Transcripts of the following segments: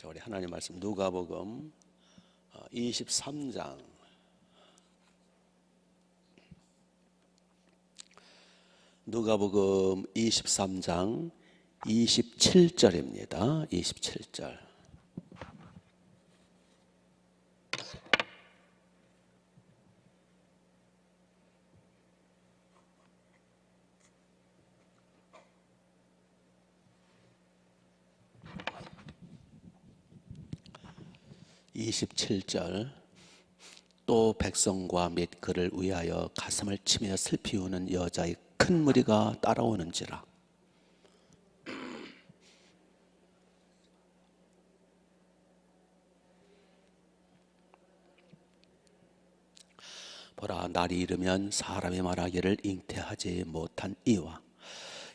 자, 우리 하나님 말씀 누가복음 어, 23장 누가복음 23장 27절입니다. 27절. (27절) 또 백성과 및 그를 위하여 가슴을 치며 슬피 우는 여자의 큰 무리가 따라오는지라. 보라 날이 이르면 사람이 말하기를 잉태하지 못한 이와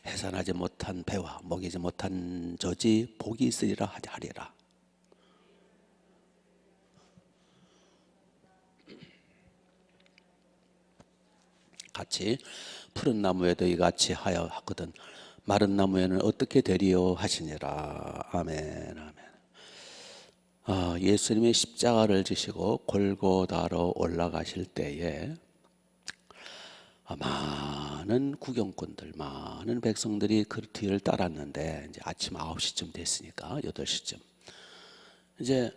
해산하지 못한 배와 먹이지 못한 저지 복이 있으리라 하리라 같이 푸른 나무에도 이같이 하여 하거든. 마른 나무에는 어떻게 되리요? 하시니라. 아멘 아멘. 아, 예수님이 십자가를 지시고 골고다로 올라가실 때에 아, 많은 구경꾼들, 많은 백성들이 그 뒤를 따랐는데 이제 아침 9시쯤 됐으니까 8시쯤. 이제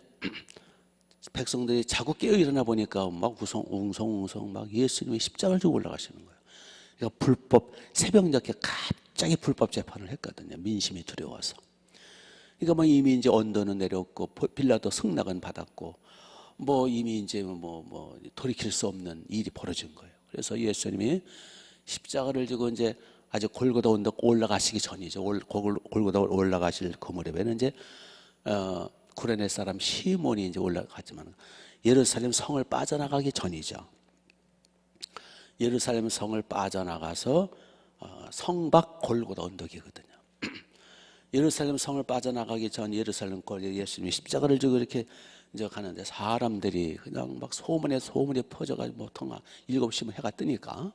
백성들이 자꾸 깨어 일어나 보니까 막 우성, 웅성웅성 막 예수님이 십자가를 지고 올라가시는 거예요. 그러니까 불법 새벽녘에 갑자기 불법 재판을 했거든요. 민심이 두려워서. 그러니까 뭐 이미 이제 언더는 내렸고 빌라도 승낙은 받았고 뭐 이미 이제 뭐 뭐 돌이킬 수 없는 일이 벌어진 거예요. 그래서 예수님이 십자가를 지고 이제 아직 골고다 언덕 올라가시기 전이죠. 골고다 올라가실 그 무렵에는 이제 어, 구레네 사람 시몬이 이제 올라갔지만 예루살렘 성을 빠져나가기 전이죠. 예루살렘 성을 빠져나가서 어, 성밖 골고다 언덕이거든요. 예루살렘 성을 빠져나가기 전 예루살렘 거리에 예수님이 십자가를 지고 이렇게 이제 가는데 사람들이 그냥 막 소문에 소문이 퍼져가지고 보통 일곱 시면 해가 뜨니까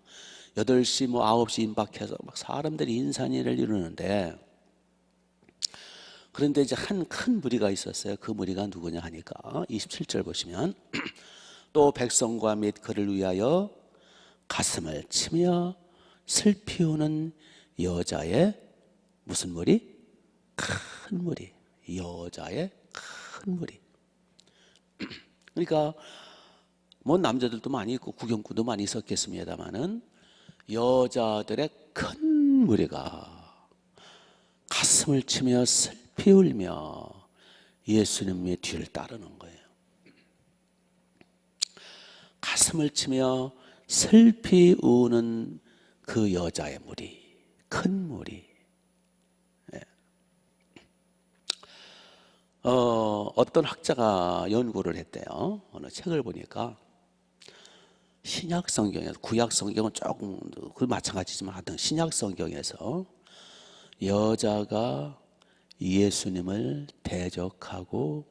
여덟 시뭐 아홉 시 임박해서 막 사람들이 인산이를 이루는데 그런데 이제 한 큰 무리가 있었어요. 그 무리가 누구냐 하니까 27절 보시면 또 백성과 및 그를 위하여 가슴을 치며 슬피 우는 여자의 무슨 무리? 큰 무리. 여자의 큰 무리. 그러니까 뭐 남자들도 많이 있고 구경꾼도 많이 있었겠습니다만은 여자들의 큰 무리가 가슴을 치며 슬 피 울며 예수님의 뒤를 따르는 거예요. 가슴을 치며 슬피 우는 그 여자의 무리, 큰 무리. 예. 어, 어떤 학자가 연구를 했대요. 어느 책을 보니까 신약 성경에서 구약 성경은 조금 그 마찬가지지만 하여튼 신약 성경에서 여자가 예수님을 대적하고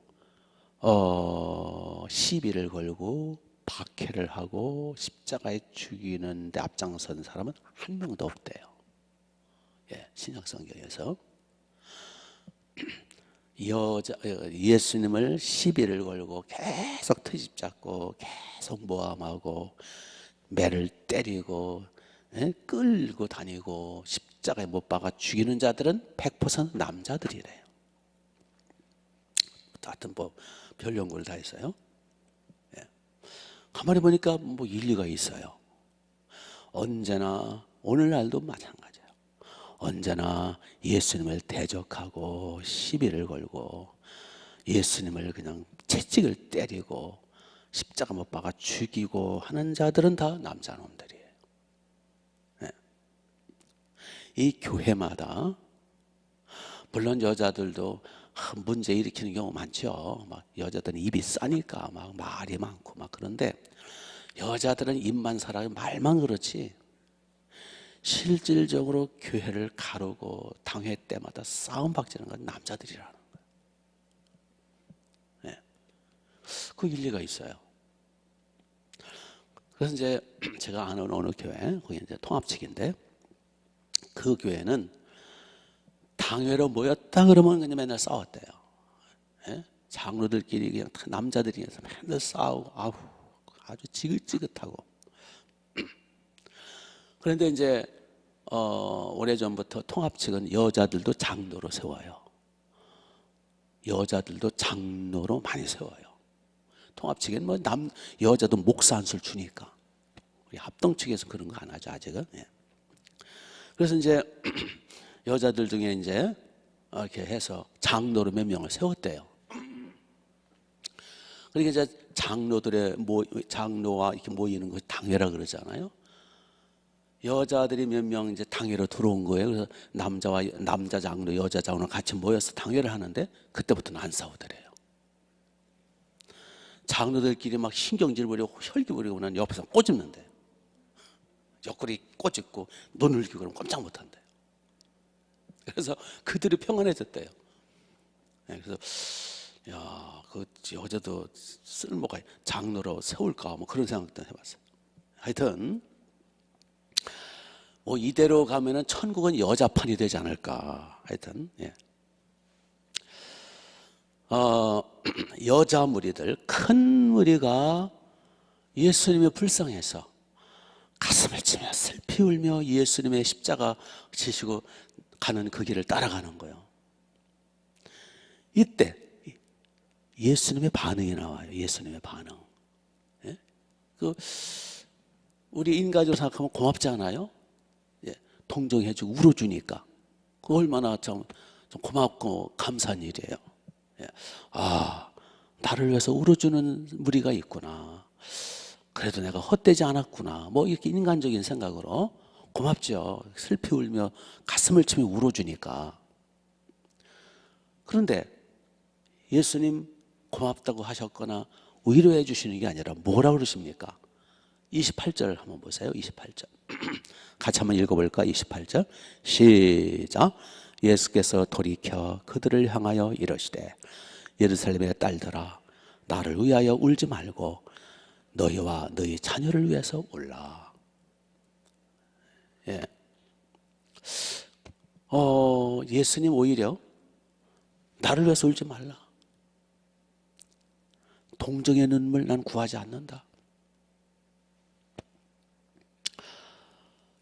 어, 시비를 걸고 박해를 하고 십자가에 죽이는데 앞장선 사람은 한 명도 없대요. 예, 신약 성경에서 여자 어, 예수님을 시비를 걸고 계속 트집 잡고 계속 모함하고 매를 때리고 예? 끌고 다니고 십 자가에 못 박아 죽이는 자들은 100% 남자들이래요. 하여튼 뭐별 연구를 다 했어요. 예. 가만히 보니까 뭐 일리가 있어요. 언제나 오늘날도 마찬가지예요. 언제나 예수님을 대적하고 시비를 걸고 예수님을 그냥 채찍을 때리고 십자가 못 박아 죽이고 하는 자들은 다 남자 놈들이에요. 네. 이 교회마다 물론 여자들도 문제 일으키는 경우 많죠. 막 여자들은 입이 싸니까 막 말이 많고 막 그런데 여자들은 입만 살아요. 말만 그렇지. 실질적으로 교회를 가르고 당회 때마다 싸움 박지는 건 남자들이라는 거예요. 네. 그 일리가 있어요. 그래서 이제 제가 아는 어느 교회, 거기 이제 통합측인데 그 교회는 당회로 모였다 그러면 그냥 맨날 싸웠대요. 예? 장로들끼리 그냥 다 남자들이 해서 맨날 싸우고 아우 아주 지긋지긋하고 그런데 이제 어, 오래전부터 통합 측은 여자들도 장로로 세워요. 여자들도 장로로 많이 세워요. 통합 측에는 뭐 남 여자도 목사 한 술 주니까 우리 합동 측에서 그런 거 안 하죠 아직은. 예. 그래서 이제 여자들 중에 이제 이렇게 해서 장로로 몇 명을 세웠대요. 그러니까 이제 장로들의 모 장로와 이렇게 모이는 것이 당회라 그러잖아요. 여자들이 몇 명 이제 당회로 들어온 거예요. 그래서 남자와 남자 장로, 여자 장로 같이 모여서 당회를 하는데 그때부터는 안 싸우더래요. 장로들끼리 막 신경질 부리고 혈기 부리고 난 옆에서 꼬집는데 옆구리 꼬집고 눈을 기고 그러면 꼼짝 못한대요. 그래서 그들이 평안해졌대요. 네, 그래서 야, 그 여자도 쓸모가 장로로 세울까 뭐 그런 생각도 해봤어요. 하여튼 뭐 이대로 가면은 천국은 여자판이 되지 않을까. 하여튼 예. 어, 여자 무리들 큰 무리가 예수님의 불쌍해서 가슴을 치며 슬피 울며 예수님의 십자가 지시고 가는 그 길을 따라가는 거예요. 이때 예수님의 반응이 나와요. 예수님의 반응. 예? 그 우리 인가족으로 생각하면 고맙지 않아요? 예, 동정해주고 울어주니까 그 얼마나 좀, 좀 고맙고 감사한 일이에요. 예. 아 나를 위해서 울어주는 무리가 있구나. 그래도 내가 헛되지 않았구나. 뭐 이렇게 인간적인 생각으로 고맙죠. 슬피 울며 가슴을 치며 울어주니까. 그런데 예수님 고맙다고 하셨거나 위로해 주시는 게 아니라 뭐라 그러십니까? 28절 한번 보세요. 28절. 같이 한번 읽어볼까? 28절. 시작. 예수께서 돌이켜 그들을 향하여 이러시되 예루살렘의 딸들아 나를 위하여 울지 말고 너희와 너희 자녀를 위해서 울라. 예. 어, 예수님 오히려 나를 위해서 울지 말라. 동정의 눈물 난 구하지 않는다.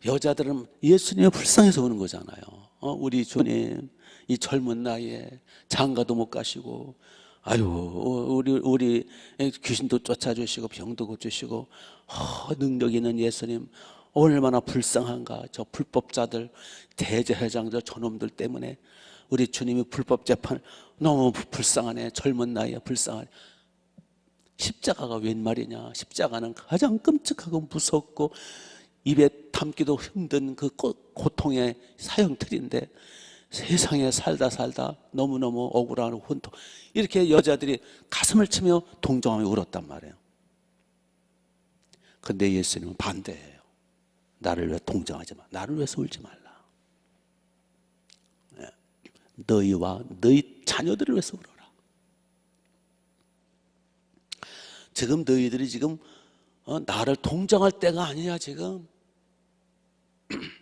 여자들은 예수님의 불쌍해서 오는 거잖아요. 어, 우리 주님 이 젊은 나이에 장가도 못 가시고 아유 우리 우리 귀신도 쫓아주시고 병도 고치시고 어, 능력 있는 예수님 얼마나 불쌍한가. 저 불법자들 대제회장들 저놈들 때문에 우리 주님이 불법 재판 너무 불쌍하네. 젊은 나이에 불쌍하네. 십자가가 웬 말이냐? 십자가는 가장 끔찍하고 무섭고 입에 담기도 힘든 그 고 통의 사형틀인데 세상에 살다 살다 너무너무 억울하고 혼통 이렇게 여자들이 가슴을 치며 동정하며 울었단 말이에요. 근데 예수님은 반대예요. 나를 위해 동정하지 마. 나를 위해서 울지 말라. 예. 너희와 너희 자녀들을 위해서 울어라. 지금 너희들이 지금 어, 나를 동정할 때가 아니야 지금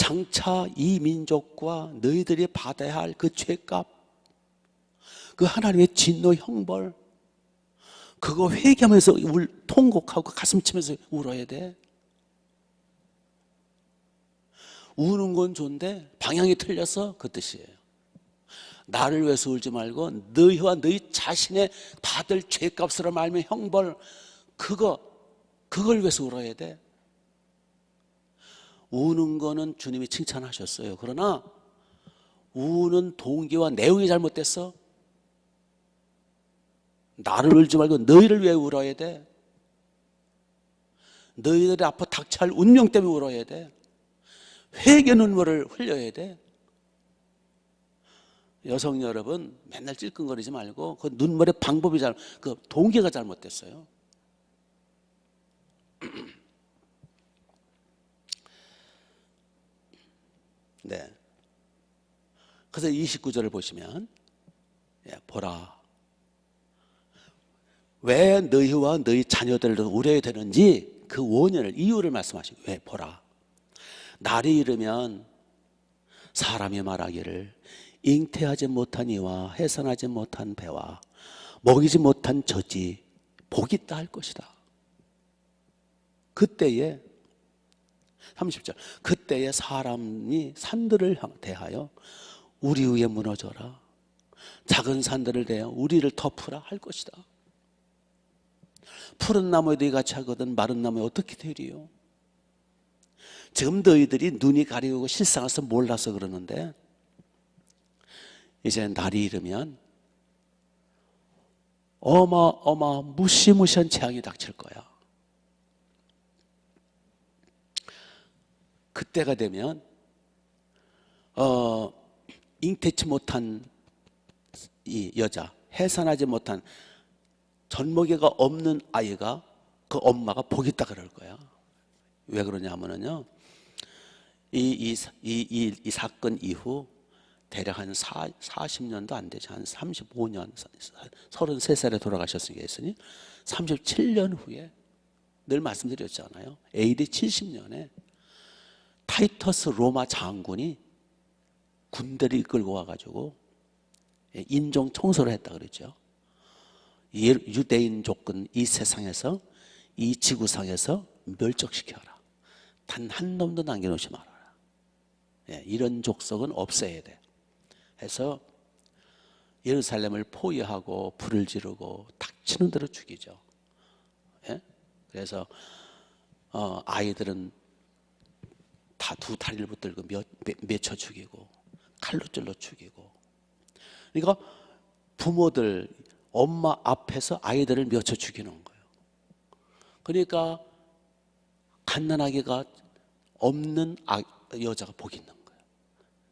장차 이 민족과 너희들이 받아야 할 그 죄값, 그 하나님의 진노 형벌, 그거 회개하면서 울, 통곡하고 가슴 치면서 울어야 돼. 우는 건 좋은데 방향이 틀려서 그 뜻이에요. 나를 위해서 울지 말고 너희와 너희 자신의 받을 죄값으로 말면 형벌 그거 그걸 위해서 울어야 돼. 우는 거는 주님이 칭찬하셨어요. 그러나 우는 동기와 내용이 잘못됐어. 나를 울지 말고 너희를 위해 울어야 돼. 너희들이 앞으로 닥쳐할 운명 때문에 울어야 돼. 회개 눈물을 흘려야 돼. 여성 여러분 맨날 찔끔거리지 말고 그 눈물의 방법이 잘, 그 동기가 잘못됐어요. 네. 그래서 29절을 보시면 예, 보라. 왜 너희와 너희 자녀들을 우려야 되는지 그 원인을 이유를 말씀하시고 왜 보라. 날이 이르면 사람이 말하기를 잉태하지 못한 이와 해산하지 못한 배와 먹이지 못한 젖이 복이 있다 할 것이다. 그때에 30절. 그때에 사람이 산들을 향- 대하여 우리 위에 무너져라. 작은 산들을 대하여 우리를 덮으라 할 것이다. 푸른 나무에도 이같이 하거든 마른 나무에 어떻게 되리요? 지금 너희들이 눈이 가리고 실상에서 몰라서 그러는데 이제 날이 이르면 어마어마 무시무시한 재앙이 닥칠 거야 그때가 되면 어, 잉태치 못한 이 여자, 해산하지 못한 전먹이가 없는 아이가 그 엄마가 있다 그럴 거야. 왜 그러냐면은요. 이, 이, 이, 이, 이 사건 이후 대략 한 4, 40년도 안 되지. 한 35년, 33살에 돌아가셨으니까 했으니 37년 후에 늘 말씀드렸잖아요. AD 70년에 타이터스 로마 장군이 군대를 이끌고 와가지고 인종 청소를 했다 그랬죠. 예- 유대인 조건 이 세상에서 이 지구상에서 멸족시켜라. 단 한 놈도 남겨놓지 말아라. 예, 이런 족속은 없애야 돼. 해서 예루살렘을 포위하고 불을 지르고 닥치는 대로 죽이죠. 예? 그래서 어, 아이들은 다 두 다리를 붙들고 몇, 몇, 맺혀 죽이고 칼로 찔러 죽이고 그러니까 부모들 엄마 앞에서 아이들을 맺혀 죽이는 거예요. 그러니까 갓난아기가 없는 아, 여자가 복이 있는 거예요.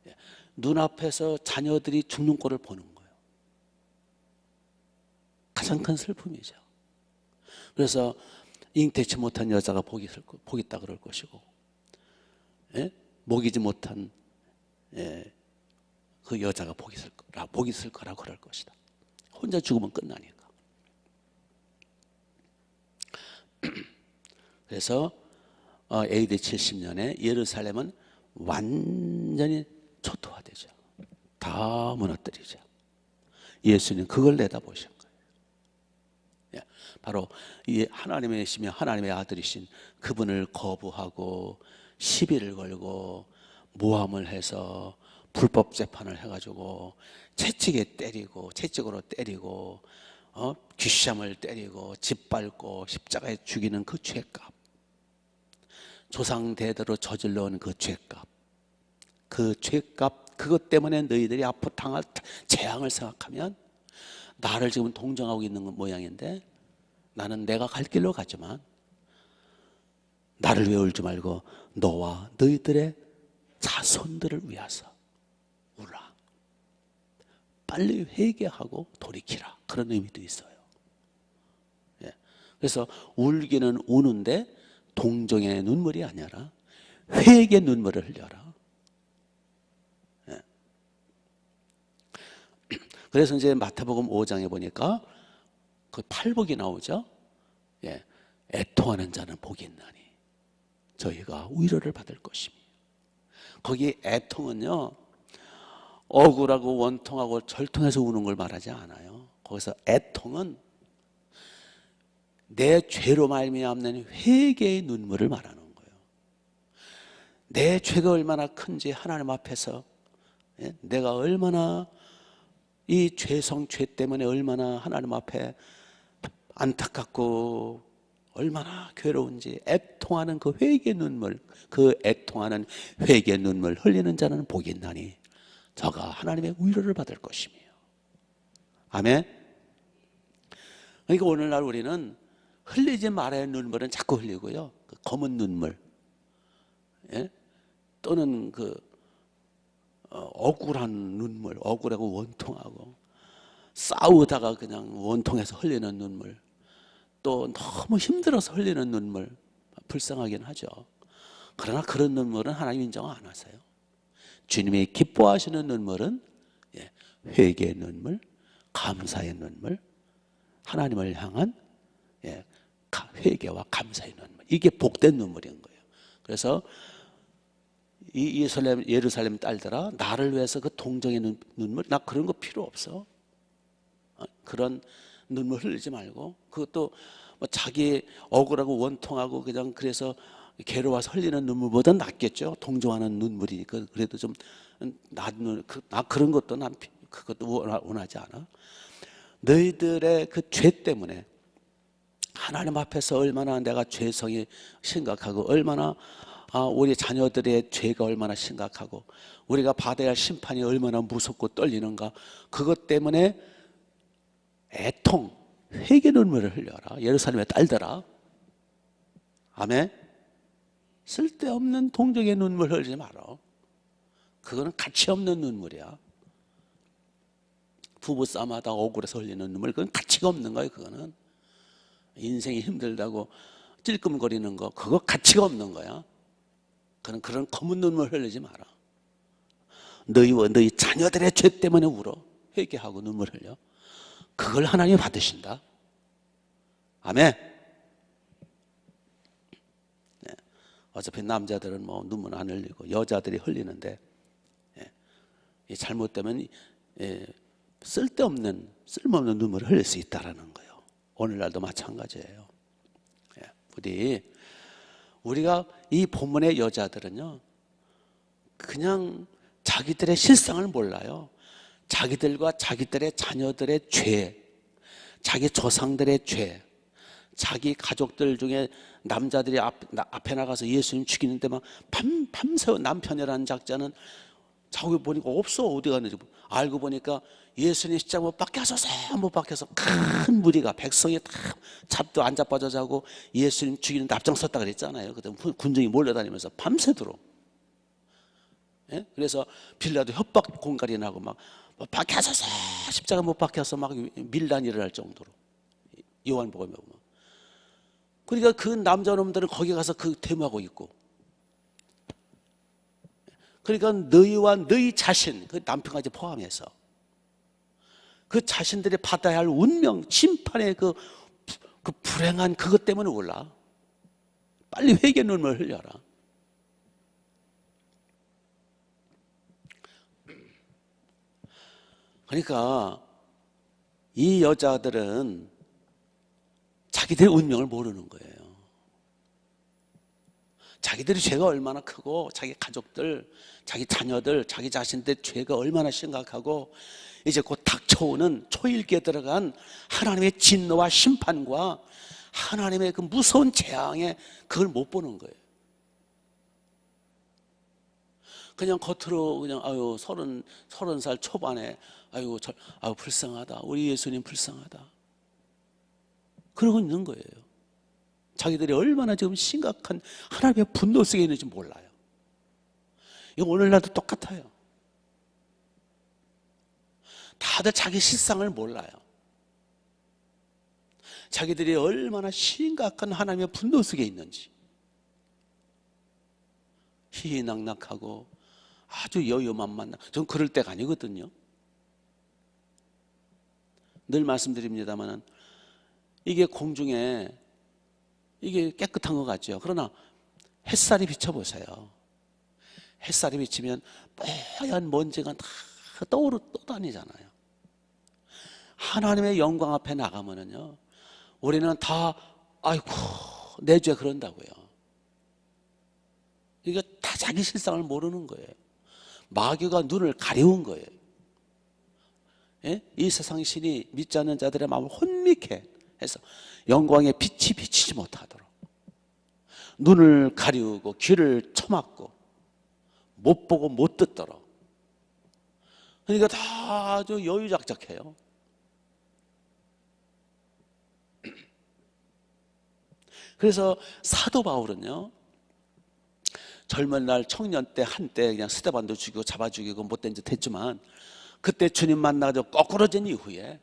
예. 눈앞에서 자녀들이 죽는 꼴을 보는 거예요. 가장 큰 슬픔이죠. 그래서 잉태치 못한 여자가 복이, 복이 있다 그럴 것이고 예? 먹이지 못한 예, 그 여자가 복이 있을 거라 복이 있을 거라 그럴 것이다. 혼자 죽으면 끝나니까. 그래서 어, AD 70년에 예루살렘은 완전히 초토화되죠. 다 무너뜨리죠. 예수님 그걸 내다보신 거예요. 예, 바로 이 하나님이시며 하나님의 아들이신 그분을 거부하고 시비를 걸고 모함을 해서 불법 재판을 해가지고 채찍에 때리고 채찍으로 때리고 어? 귀샴을 때리고 짓밟고 십자가에 죽이는 그 죄값 조상 대대로 저질러 온 그 죄값 그 죄값 그것 때문에 너희들이 앞으로 당할 재앙을 생각하면 나를 지금 동정하고 있는 모양인데 나는 내가 갈 길로 가지만 나를 외울지 말고 너와 너희들의 자손들을 위하서 울라. 빨리 회개하고 돌이키라. 그런 의미도 있어요. 예. 그래서 울기는 우는데 동정의 눈물이 아니라 회개 눈물을 흘려라. 예. 그래서 이제 마태복음 5장에 보니까 그 팔복이 나오죠. 예. 애통하는 자는 복이 있나니 저희가 위로를 받을 것이며 거기 애통은요 억울하고 원통하고 절통해서 우는 걸 말하지 않아요. 거기서 애통은 내 죄로 말미암는 회개의 눈물을 말하는 거예요. 내 죄가 얼마나 큰지 하나님 앞에서 예? 내가 얼마나 이 죄성 죄 때문에 얼마나 하나님 앞에 안타깝고 얼마나 괴로운지 애통하는 그 회개 눈물, 그 애통하는 회개 눈물 흘리는 자는 복이 있나니 저가 하나님의 위로를 받을 것이며. 아멘. 그러니까 오늘날 우리는 흘리지 말아야 할 눈물은 자꾸 흘리고요. 그 검은 눈물, 예? 또는 그 어, 억울한 눈물, 억울하고 원통하고 싸우다가 그냥 원통해서 흘리는 눈물, 또 너무 힘들어서 흘리는 눈물, 불쌍하긴 하죠. 그러나 그런 눈물은 하나님 인정 안 하세요. 주님이 기뻐하시는 눈물은 예, 회개의 눈물, 감사의 눈물, 하나님을 향한 예, 가- 회개와 감사의 눈물. 이게 복된 눈물인 거예요. 그래서 이 예루살렘 예루살렘 딸들아 나를 위해서 그 동정의 눈, 눈물 나 그런 거 필요 없어. 어, 그런 눈물 흘리지 말고 그것도 뭐 자기 억울하고 원통하고 그냥 그래서 괴로워서 흘리는 눈물보다 낫겠죠. 동정하는 눈물이니까 그래도 좀나 그, 나 그런 것도 난 피- 그것도 원하- 원하지 않아. 너희들의 그 죄 때문에 하나님 앞에서 얼마나 내가 죄성이 심각하고 얼마나 아, 우리 자녀들의 죄가 얼마나 심각하고 우리가 받아야 할 심판이 얼마나 무섭고 떨리는가 그것 때문에 애통 회개 눈물을 흘려라. 예루살렘의 딸들아. 아멘. 쓸데없는 동정의 눈물 흘리지 마라 그거는 가치 없는 눈물이야. 부부 싸움하다 억울해서 흘리는 눈물 그건 가치가 없는 거예요 그거는. 인생이 힘들다고 찔끔거리는 거 그거 가치가 없는 거야. 그런 그런 검은 눈물 흘리지 마라 너희와 너희 자녀들의 죄 때문에 울어. 회개하고 눈물 흘려 그걸 하나님이 받으신다 아멘 네. 어차피 남자들은 뭐 눈물 안 흘리고 여자들이 흘리는데 예. 이 잘못되면 예, 쓸데없는 쓸모없는 눈물을 흘릴 수 있다라는 거예요. 오늘날도 마찬가지예요. 예, 부디 우리가 이 본문의 여자들은요, 그냥 자기들의 실상을 몰라요. 자기들과 자기들의 자녀들의 죄, 자기 조상들의 죄, 자기 가족들 중에 남자들이 앞, 나- 앞에 나가서 예수님 죽이는데 막 밤, 밤새 남편이라는 작자는 자기 보니까 없어 어디 갔는지 알고 보니까 예수님 십자가 못 박혀 서못 박혀서 큰 무리가 백성이 다 잡도 안 자빠져 자고 예수님 죽이는데 앞장섰다 그랬잖아요. 그때 군중이 몰려다니면서 밤새도록 예? 그래서 빌라도 협박 공갈이 나고 막 박혀서. 십자가 못 박혀서 막 밀란이 일어날 정도로. 요한복음에 보면. 그러니까 그 남자놈들은 거기 가서 그 데모하고 있고. 그러니까 너희와 너희 자신 그 남편까지 포함해서 그 자신들이 받아야 할 운명 심판의 그, 부- 그 불행한 그것 때문에 올라. 빨리 회개 눈물 흘려라 그러니까 이 여자들은 자기들의 운명을 모르는 거예요. 자기들이 죄가 얼마나 크고 자기 가족들, 자기 자녀들, 자기 자신들의 죄가 얼마나 심각하고 이제 곧 닥쳐오는 초일기에 들어간 하나님의 진노와 심판과 하나님의 그 무서운 재앙에 그걸 못 보는 거예요. 그냥 겉으로 그냥 아유 서른 서른 살 초반에 아유 저 아유 불쌍하다 우리 예수님 불쌍하다 그러고 있는 거예요. 자기들이 얼마나 지금 심각한 하나님의 분노 속에 있는지 몰라요. 이거 오늘날도 똑같아요. 다들 자기 실상을 몰라요. 자기들이 얼마나 심각한 하나님의 분노 속에 있는지. 희희낙낙하고 아주 여유만만나. 전 그럴 때가 아니거든요. 늘 말씀드립니다만은 이게 공중에 이게 깨끗한 것 같죠. 그러나 햇살이 비춰보세요. 햇살이 비치면 뽀얀 먼지가 다 떠오르 떠다니잖아요. 하나님의 영광 앞에 나가면은요, 우리는 다 아이고 내 죄 그런다고요. 이게 다 자기 실상을 모르는 거예요. 마귀가 눈을 가려운 거예요. 예? 이 세상 신이 믿지 않는 자들의 마음을 혼미케 해서 영광의 빛이 비치지 못하도록 눈을 가리우고 귀를 쳐막고 못 보고 못 듣도록 그러니까 다 아주 여유작작해요. 그래서 사도 바울은요 젊은 날 청년 때 한때 그냥 스테반도 죽이고 잡아 죽이고 못된 짓 했지만 그때 주님 만나서 거꾸러진 이후에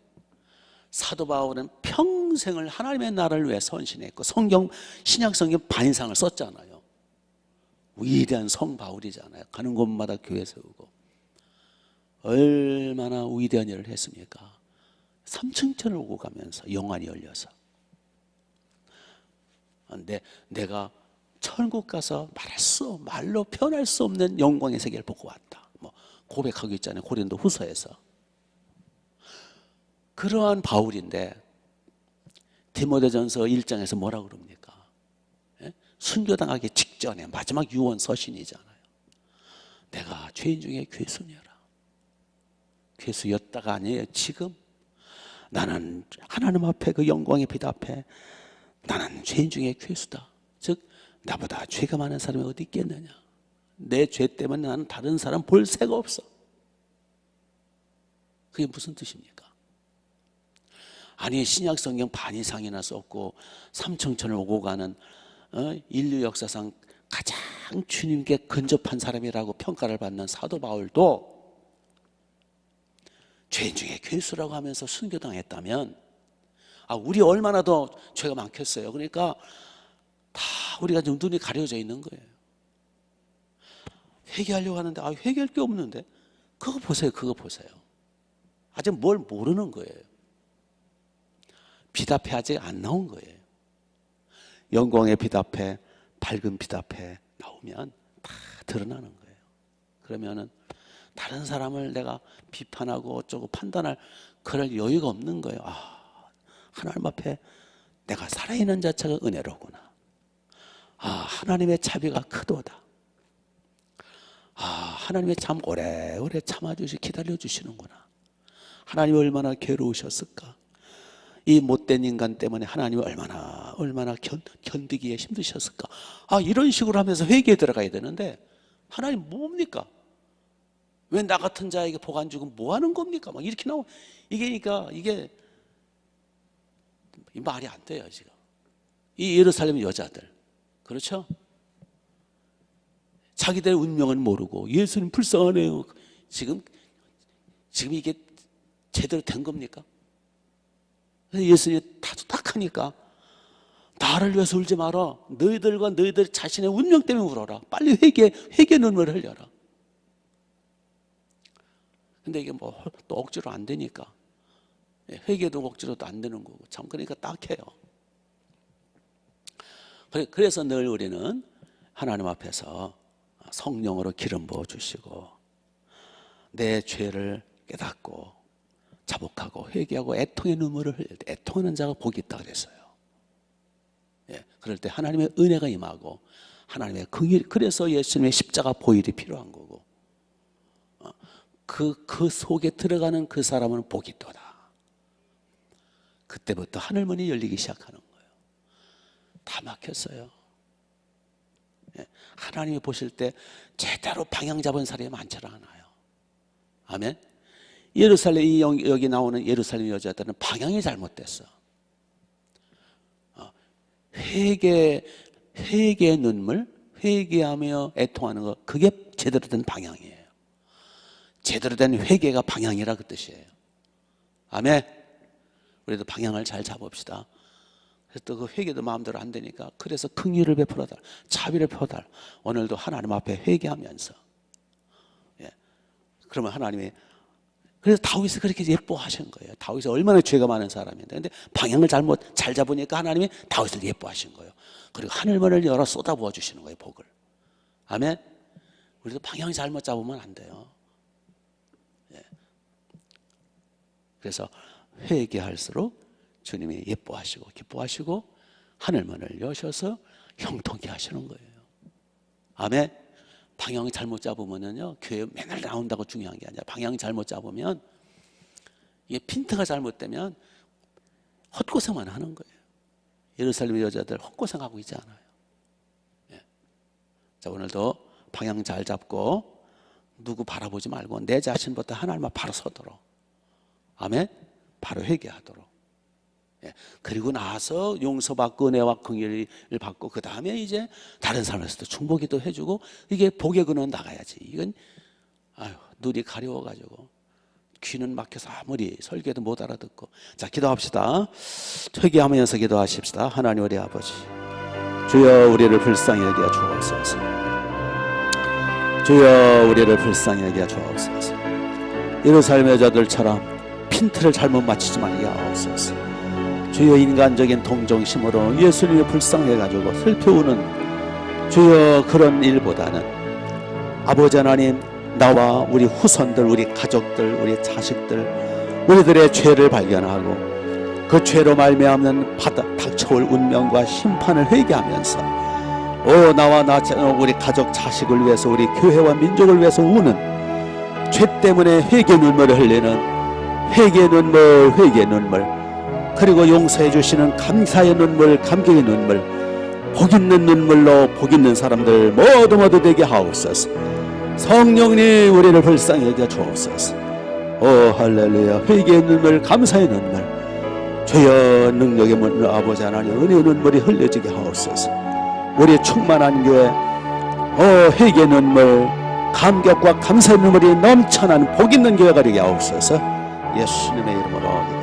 사도 바울은 평생을 하나님의 나라를 위해 헌신했고 성경 신약 성경 반상을 썼잖아요. 위대한 성 바울이잖아요. 가는 곳마다 교회 세우고 얼마나 위대한 일을 했습니까? 삼층천을 오고 가면서 영안이 열려서 내, 내가 천국 가서 말할 수 말로 표현할 수 없는 영광의 세계를 보고 왔다. 뭐 고백하고 있잖아요. 고린도 후서에서. 그러한 바울인데 디모데전서 1장에서 뭐라 그럽니까? 예? 순교당하기 직전에 마지막 유언 서신이잖아요. 내가 죄인 중에 괴수녀라. 괴수였다가 아니에요. 지금 나는 하나님 앞에 그 영광의 빛 앞에 나는 죄인 중에 괴수다. 즉 나보다 죄가 많은 사람이 어디 있겠느냐? 내 죄 때문에 나는 다른 사람 볼 새가 없어. 그게 무슨 뜻입니까? 아니 신약 성경 반 이상이나 썼고 삼청천을 오고 가는 어? 인류 역사상 가장 주님께 근접한 사람이라고 평가를 받는 사도 바울도 죄인 중에 괴수라고 하면서 순교당했다면 아 우리 얼마나 더 죄가 많겠어요. 그러니까 다 우리가 좀 눈이 가려져 있는 거예요. 회개하려고 하는데 아 회개할 게 없는데 그거 보세요. 그거 보세요. 아직 뭘 모르는 거예요. 빛 앞에 아직 안 나온 거예요. 영광의 빛 앞에 밝은 빛 앞에 나오면 다 드러나는 거예요. 그러면은 다른 사람을 내가 비판하고 어쩌고 판단할 그럴 여유가 없는 거예요. 아, 하나님 앞에 내가 살아있는 자체가 은혜로구나. 아, 하나님의 자비가 크도다. 아, 하나님의 참 오래오래 참아주시, 기다려주시는구나. 하나님이 얼마나 괴로우셨을까. 이 못된 인간 때문에 하나님이 얼마나, 얼마나 견, 견디기에 힘드셨을까. 아, 이런 식으로 하면서 회개에 들어가야 되는데, 하나님 뭡니까? 왜 나 같은 자에게 복 안 주고 뭐 하는 겁니까? 막 이렇게 나오 이게 그러니까 이게 이 말이 안 돼요, 지금. 이 예루살렘 여자들. 그렇죠? 자기들의 운명은 모르고 예수님 불쌍하네요. 지금 지금 이게 제대로 된 겁니까? 예수님이 타도딱하니까 나를 위해서 울지 마라. 너희들과 너희들 자신의 운명 때문에 울어라. 빨리 회개 회개 눈물을 흘려라. 근데 이게 뭐 또 억지로 안 되니까 예, 회개도 억지로도 안 되는 거고 참 그러니까 딱해요. 그래- 그래서 늘 우리는 하나님 앞에서 성령으로 기름 부어 주시고 내 죄를 깨닫고 자복하고 회개하고 애통의 눈물을 흘릴 때 애통하는 자가 복이 있다 그랬어요. 예, 그럴 때 하나님의 은혜가 임하고 하나님의 긍일 그래서 예수님의 십자가 보일이 필요한 거고 어, 그, 그 속에 들어가는 그 사람은 복이 있도다. 그때부터 하늘문이 열리기 시작하는. 다 막혔어요. 예, 하나님이 보실 때 제대로 방향 잡은 사람이 많지 않아요. 아멘. 예루살렘 여기 나오는 예루살렘 여자들은 방향이 잘못됐어. 어, 회개 회개의 눈물, 회개하며 애통하는 거 그게 제대로 된 방향이에요. 제대로 된 회개가 방향이라 그 뜻이에요. 아멘. 우리도 방향을 잘 잡읍시다. 그래서 또그 회개도 마음대로 안 되니까 그래서 긍휼을 베풀어 달, 자비를 베풀어 달. 오늘도 하나님 앞에 회개하면서 예. 그러면 하나님이 그래서 다윗이 그렇게 예뻐하신 거예요. 다윗이 얼마나 죄가 많은 사람인데, 근데 방향을 잘못 잘 잡으니까 하나님이 다윗을 예뻐하신 거예요. 그리고 하늘문을 열어 쏟아부어 주시는 거예요, 복을. 아멘. 우리도 방향 잘못 잡으면 안 돼요. 예. 그래서 회개할수록 주님이 예뻐하시고 기뻐하시고 하늘문을 여셔서 형통케 하시는 거예요. 아멘. 방향 잘못 잡으면은요 교회 맨날 나온다고 중요한 게 아니라 방향 잘못 잡으면 이게 핀트가 잘못되면 헛고생만 하는 거예요. 예루살렘 여자들 헛고생하고 있지 않아요. 예. 자 오늘도 방향 잘 잡고 누구 바라보지 말고 내 자신부터 하나님만 바로 서도록 아멘. 바로 회개하도록. 예. 그리고 나서 용서받고 은혜와 긍휼을 받고 그 다음에 이제 다른 사람에서도 중보기도 해주고 이게 복의 근원 나가야지. 이건 아유 눈이 가려워가지고 귀는 막혀서 아무리 설교도 못 알아듣고 자 기도합시다. 회개하면서 기도하십시다. 하나님 우리 아버지 주여 우리를 불쌍히 여겨 주옵소서. 주여 우리를 불쌍히 여겨 주옵소서. 예루살렘 여자들처럼 핀트를 잘못 맞추지 말게 하옵소서. 주여 인간적인 동정심으로 예수님을 불쌍해 가지고 슬퍼우는 주여 그런 일보다는 아버지 하나님 나와 우리 후손들 우리 가족들 우리 자식들 우리들의 죄를 발견하고 그 죄로 말미암는 바다 닥쳐올 운명과 심판을 회개하면서 오 나와 나 우리 가족 자식을 위해서 우리 교회와 민족을 위해서 우는 죄 때문에 회개 눈물을 흘리는 회개 눈물 회개 눈물 그리고 용서해 주시는 감사의 눈물 감격의 눈물 복 있는 눈물로 복 있는 사람들 모두 모두 되게 하옵소서. 성령님 우리를 불쌍히 여겨 주옵소서. 오 할렐루야. 회개의 눈물 감사의 눈물. 주여 능력의 문 아버지 하나님 은혜의 눈물이 흘려지게 하옵소서. 우리 충만한 교회 오 회개 눈물 감격과 감사의 눈물이 넘쳐나는 복 있는 교회가 되게 하옵소서. 예수님의 이름으로.